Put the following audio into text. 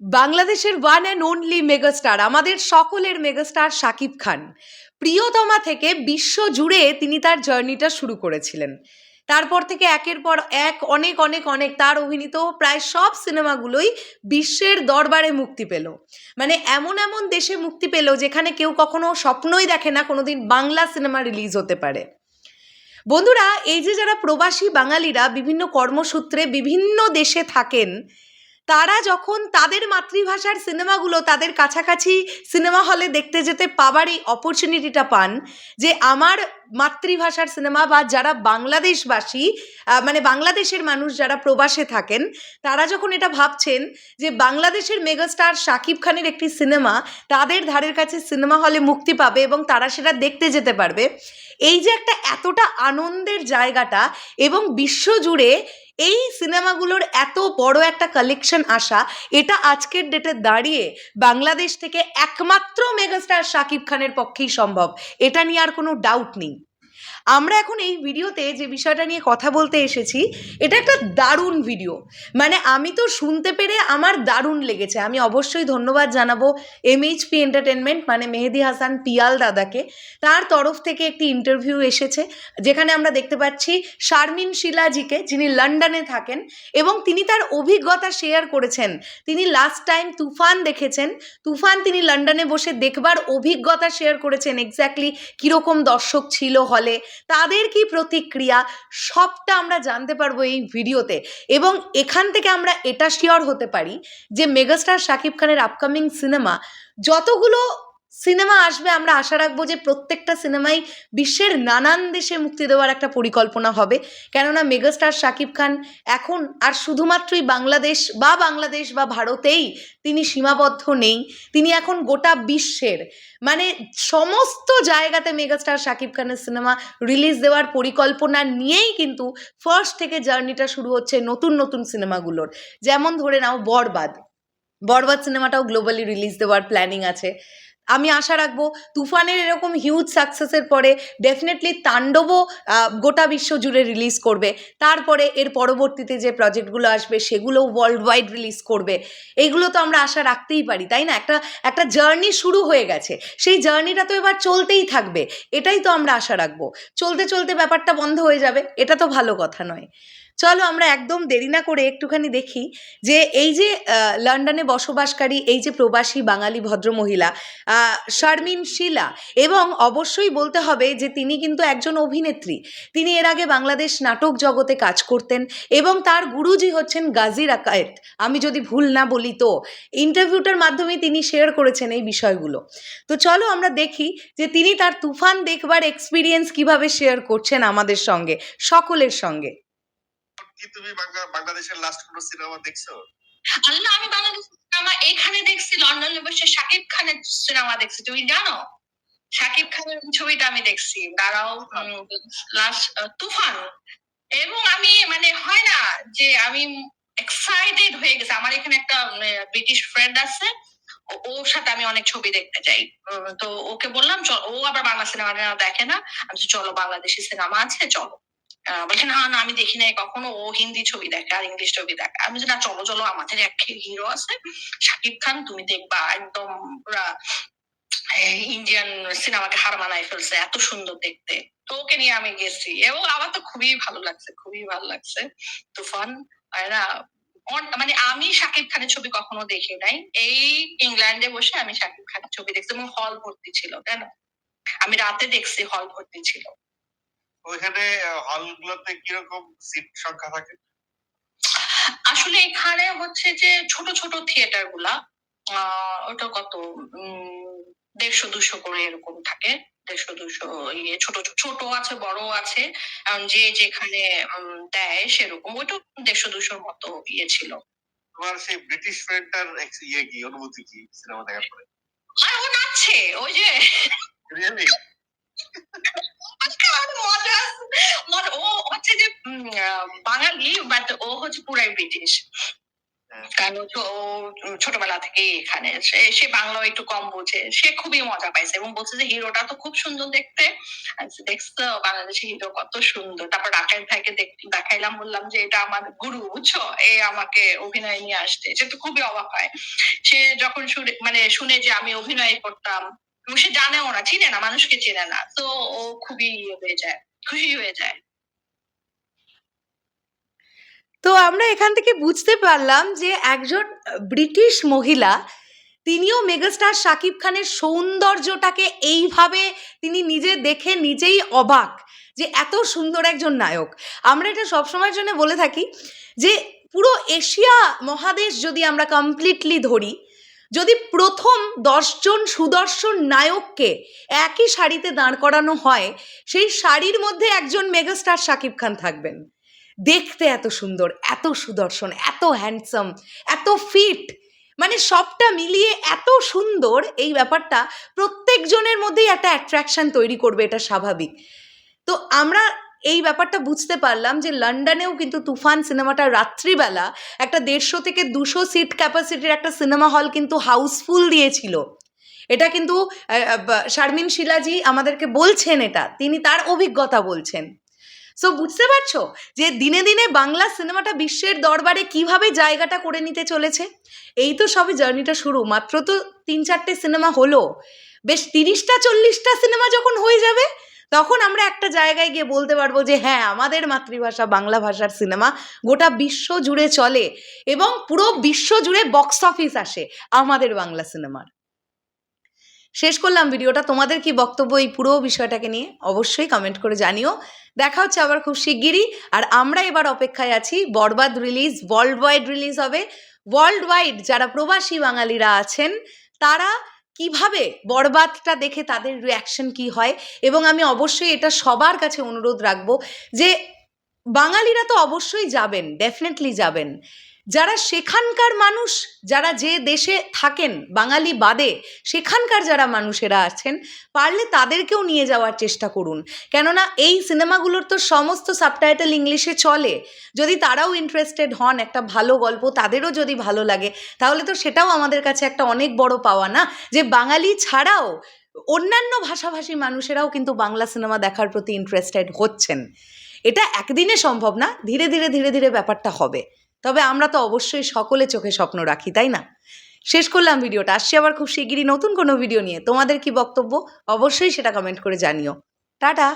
বাংলাদেশের one and only megastar আমাদের সকলের মেগাস্টার শাকিব খান। প্রিয়তমা থেকে বিশ্ব জুড়ে তিনি তার জার্নিটা শুরু করেছিলেন। তারপর থেকে একের পর এক অনেক অনেক অনেক তার অভিনীত প্রায় সব সিনেমাগুলোই বিশ্বের দরবারে মুক্তি পেল। মানে এমন এমন দেশে মুক্তি পেল যেখানে কেউ কখনো স্বপ্নই দেখে না কোনোদিন বাংলা সিনেমা রিলিজ হতে পারে। বন্ধুরা, এই যে যারা প্রবাসী বাঙালিরা বিভিন্ন কর্মসূত্রে বিভিন্ন দেশে থাকেন তারা যখন তাদের মাতৃভাষার সিনেমাগুলো তাদের কাছাকাছি সিনেমা হলে দেখতে যেতে পাওয়ার এই অপরচুনিটিটা পান, যে আমার মাতৃভাষার সিনেমা বা যারা বাংলাদেশবাসী মানে বাংলাদেশের মানুষ যারা প্রবাসে থাকেন, তারা যখন এটা ভাবছেন যে বাংলাদেশের মেগাস্টার শাকিব খানের একটি সিনেমা তাদের ধারের কাছে সিনেমা হলে মুক্তি পাবে এবং তারা সেটা দেখতে যেতে পারবে, এই যে একটা এতটা আনন্দের জায়গাটা এবং বিশ্বজুড়ে এই সিনেমাগুলোর এত বড় একটা কালেকশন আসা, এটা আজকের ডেটে দাঁড়িয়ে বাংলাদেশ থেকে একমাত্র মেগাস্টার শাকিব খানের পক্ষেই সম্ভব। এটা নিয়ে আর কোনো ডাউট নেই। আমরা এখন এই ভিডিওতে যে বিষয়টা নিয়ে কথা বলতে এসেছি, এটা একটা দারুণ ভিডিও। মানে আমি তো শুনতে পেরে আমার দারুণ লেগেছে। আমি অবশ্যই ধন্যবাদ জানাব এমএইচপি এন্টারটেনমেন্ট মানে মেহেদি হাসান পিয়াল দাদাকে। তার তরফ থেকে একটি ইন্টারভিউ এসেছে, যেখানে আমরা দেখতে পাচ্ছি শারমিন শিলাজিকে, যিনি লন্ডনে থাকেন, এবং তিনি তার অভিজ্ঞতা শেয়ার করেছেন। তিনি লাস্ট টাইম তুফান দেখেছেন। তুফান তিনি লন্ডনে বসে দেখবার অভিজ্ঞতা শেয়ার করেছেন এক্স্যাক্টলি কীরকম দর্শক ছিল হলে তাদের কি প্রতিক্রিয়া সবটা আমরা জানতে পারব এই ভিডিওতে। এবং এখান থেকে আমরা এটা শিওর হতে পারি যে মেগাস্টার শাকিব খানের আপকামিং সিনেমা যতগুলো সিনেমা আসবে, আমরা আশা রাখব যে প্রত্যেকটা সিনেমাই বিশ্বের নানান দেশে মুক্তি দেওয়ার একটা পরিকল্পনা হবে। কেননা মেগাস্টার শাকিব খান এখন আর শুধুমাত্রই বাংলাদেশ বা বাংলাদেশ বা ভারতেই তিনি সীমাবদ্ধ নেই, তিনি এখন গোটা বিশ্বের। মানে সমস্ত জায়গাতে মেগাস্টার শাকিব খানের সিনেমা রিলিজ দেওয়ার পরিকল্পনা নিয়েই কিন্তু ফার্স্ট থেকে জার্নিটা শুরু হচ্ছে নতুন নতুন সিনেমাগুলোর। যেমন ধরে নাও বরবাদ। বরবাদ সিনেমাটাও গ্লোবালি রিলিজ দেওয়ার প্ল্যানিং আছে। আমি আশা রাখব তুফানের এরকম হিউজ সাকসেসের পরে ডেফিনেটলি তাণ্ডবও গোটা বিশ্ব জুড়ে রিলিজ করবে। তারপরে এর পরবর্তীতে যে প্রজেক্টগুলো আসবে সেগুলোও ওয়ার্ল্ড ওয়াইড রিলিজ করবে। এইগুলো তো আমরা আশা রাখতেই পারি, তাই না? একটা একটা জার্নি শুরু হয়ে গেছে। সেই জার্নিটা তো এবার চলতেই থাকবে। এটাই তো আমরা আশা রাখব। চলতে চলতে ব্যাপারটা বন্ধ হয়ে যাবে। এটা তো ভালো কথা নয়। চলো আমরা একদম দেরি না করে একটুখানি দেখি যে এই যে লন্ডনে বসবাসকারী এই যে প্রবাসী বাঙালি ভদ্রমহিলা শারমিন শিলা এবং অবশ্যই বলতে হবে যে তিনি কিন্তু একজন অভিনেত্রী। তিনি এর আগে বাংলাদেশ নাটক জগতে কাজ করতেন এবং তার গুরুজি হচ্ছেন গাজী রাকায়েত আমি যদি ভুল না বলি তো। ইন্টারভিউটার মাধ্যমে তিনি শেয়ার করেছেন এই বিষয়গুলো। তো চলো আমরা দেখি যে তিনি তার তুফান দেখবার এক্সপিরিয়েন্স কীভাবে শেয়ার করছেন আমাদের সঙ্গে, সকলের সঙ্গে। কি তুমি বাংলাদেশের লাস্ট কোন সিনেমা দেখছ? আল্লাহ আমি বাংলাদেশ সিনেমা এখানে দেখছি লন্ডনে বসে শাকিব খানের সিনেমা দেখছি। তুমি জানো? শাকিব খানের ছবিটা আমি দেখছি। দাঁড়াও লাস্ট তুফান। এবং আমি মানে হয় না যে আমি এক্সাইটেড হয়ে গেছে। আমার এখানে একটা ব্রিটিশ ফ্রেন্ড আছে। ওর সাথে আমি অনেক ছবি দেখতে যাই তো ওকে বললাম চল ও আবার বাংলা সিনেমা দেখে না। আমি চলো বাংলাদেশি সিনেমা আছে চলো। বলছে না না, আমি দেখি নাই, কখনো ও হিন্দি ছবি দেখে আর ইংলিশ ছবি দেখে। আমি না, চলো চলো, আমাদের এক হিরো আছে, শাকিব খান, তুমি দেখবা, একদম ইন্ডিয়ান সিনেমাকে হার মানায় ফেলছে, এত সুন্দর দেখতে। তো ওকে নিয়ে আমি গেছি, এবং আমার তো খুবই ভালো লাগছে, খুবই ভালো লাগছে, তুফান মানে আমি শাকিব খানের ছবি কখনো দেখি নাই, এই ইংল্যান্ডে বসে আমি শাকিব খানের ছবি দেখছি, এবং হল ভর্তি ছিল, তাই না? আমি রাতে দেখছি হল ভর্তি ছিল। ওইখানে হল গুলোতে কীরকম সিট সংখ্যা থাকে? আসলে এখানে হচ্ছে যে ছোট ছোট থিয়েটারগুলা ওটা কত? দেড়শো দুশো করে এরকম থাকে। দেড়শো দুশো ইয়ে ছোট ছোট আছে বড় আছে। যে যেখানে দেয় সেরকম। ওইটা দেড়শো দুশোর মতো ইয়ে ছিল। তোমার সেই ব্রিটিশ ফ্রেন্ডটার ইয়ে কি? অনুভূতি কি সিনেমা দেখার পরে? আর ও নাচছে ওই যে। ও হচ্ছে যে বাঙালি বাট ও হচ্ছে পুরাই ব্রিটিশ। হ্যাঁ। কারণ ও ছোটবেলা থেকে এখানে। সে বাংলা একটু কম বোঝে। সে খুবই মজা পাইছে এবং বলছে যে হিরোটা তো খুব সুন্দর দেখতে। দেখছ বাংলাদেশের হিরো কত সুন্দর। তারপর রাকেশ ভাইকে দেখ- দেখাইলাম বললাম যে এটা আমার গুরু বুঝছ? এ আমাকে অভিনয় নিয়ে আসতে সে তো খুবই অবাক হয়। সে যখন শুনে মানে শুনে যে আমি অভিনয় করতাম সে জানেও না, চিনে না, মানুষকে চেনে না। তো ও খুবই ইয়ে হয়ে যায়, খুশি হয়ে যায়। তো আমরা এখান থেকে বুঝতে পারলাম যে একজন ব্রিটিশ মহিলা, তিনিও মেগাস্টার শাকিব খানের সৌন্দর্যটাকে এইভাবে তিনি নিজে দেখে নিজেই অবাক যে এত সুন্দর একজন নায়ক। আমরা এটা সবসময়ের জন্য বলে থাকি যে পুরো এশিয়া মহাদেশ যদি আমরা কমপ্লিটলি ধরি যদি প্রথম দশজন সুদর্শন নায়ককে একই শাড়িতে দাঁড় করানো হয়, সেই শাড়ির মধ্যে একজন মেগাস্টার শাকিব খান থাকবেন। দেখতে এত সুন্দর, এত সুদর্শন, এত হ্যান্ডসাম এত ফিট মানে সবটা মিলিয়ে এত সুন্দর এই ব্যাপারটা, প্রত্যেকজনের মধ্যেই একটা অ্যাট্রাকশন তৈরি করবে, এটা স্বাভাবিক। তো আমরা এই ব্যাপারটা বুঝতে পারলাম যে লন্ডনেও কিন্তু তুফান সিনেমাটা রাত্রিবেলা একটা দেড়শো থেকে দুশো সিট ক্যাপাসিটির একটা সিনেমা হল কিন্তু হাউসফুল দিয়েছিল। এটা কিন্তু শারমিন শিলাজি আমাদেরকে বলছেন এটা, তিনি তার অভিজ্ঞতা বলছেন। সো বুঝতে পারছ যে দিনে দিনে বাংলা সিনেমাটা বিশ্বের দরবারে কীভাবে জায়গাটা করে নিতে চলেছে? এই তো সবে জার্নিটা শুরু, মাত্র তো তিন চারটে সিনেমা হলো। বেশ তিরিশটা, চল্লিশটা সিনেমা যখন হয়ে যাবে তখন আমরা একটা জায়গায় গিয়ে বলতে পারব যে হ্যাঁ আমাদের মাতৃভাষা বাংলা ভাষার সিনেমা গোটা বিশ্ব জুড়ে চলে এবং পুরো বিশ্ব জুড়ে বক্স অফিস আসে আমাদের বাংলা সিনেমার। শেষ করলাম ভিডিওটা। তোমাদের কি বক্তব্য এই পুরো বিষয়টাকে নিয়ে? অবশ্যই কমেন্ট করে জানিও। দেখা হচ্ছে আবার খুব শিগগিরই। আর আমরা এবার অপেক্ষায় আছি, Borbaad release world wide release হবে। ওয়ার্ল্ড ওয়াইড যারা প্রবাসী বাঙালিরা আছেন, তারা কীভাবে বরবাদটা দেখে তাদের রিয়াকশন কি হয়? এবং আমি অবশ্যই এটা সবার কাছে অনুরোধ রাখব যে বাঙালিরা তো অবশ্যই যাবেন ডেফিনেটলি যাবেন। যারা সেখানকার মানুষ, যারা যে দেশে থাকেন, বাঙালি বাদে, সেখানকার যারা মানুষেরা আছেন, পারলে তাদেরকেও নিয়ে যাওয়ার চেষ্টা করুন। কেননা এই সিনেমাগুলোর তো সমস্ত সাবটাইটেল ইংলিশে চলে। যদি তারাও ইন্টারেস্টেড হন একটা ভালো গল্প, তাদেরও যদি ভালো লাগে, তাহলে তো সেটাও আমাদের কাছে একটা অনেক বড় পাওয়া না? যে বাঙালি ছাড়াও অন্যান্য ভাষাভাষী মানুষেরাও কিন্তু বাংলা সিনেমা দেখার প্রতি ইন্টারেস্টেড হচ্ছেন। এটা একদিনে সম্ভব না, ধীরে ধীরে ধীরে ধীরে ব্যাপারটা হবে। তবে আমরা তো অবশ্যই সকলে চোখে স্বপ্ন রাখি, তাই না? শেষ করলাম ভিডিওটা, আসছি আবার খুব শিগগিরই নতুন কোনো ভিডিও নিয়ে। তোমাদের কি বক্তব্য? অবশ্যই সেটা কমেন্ট করে জানিও। টাটা!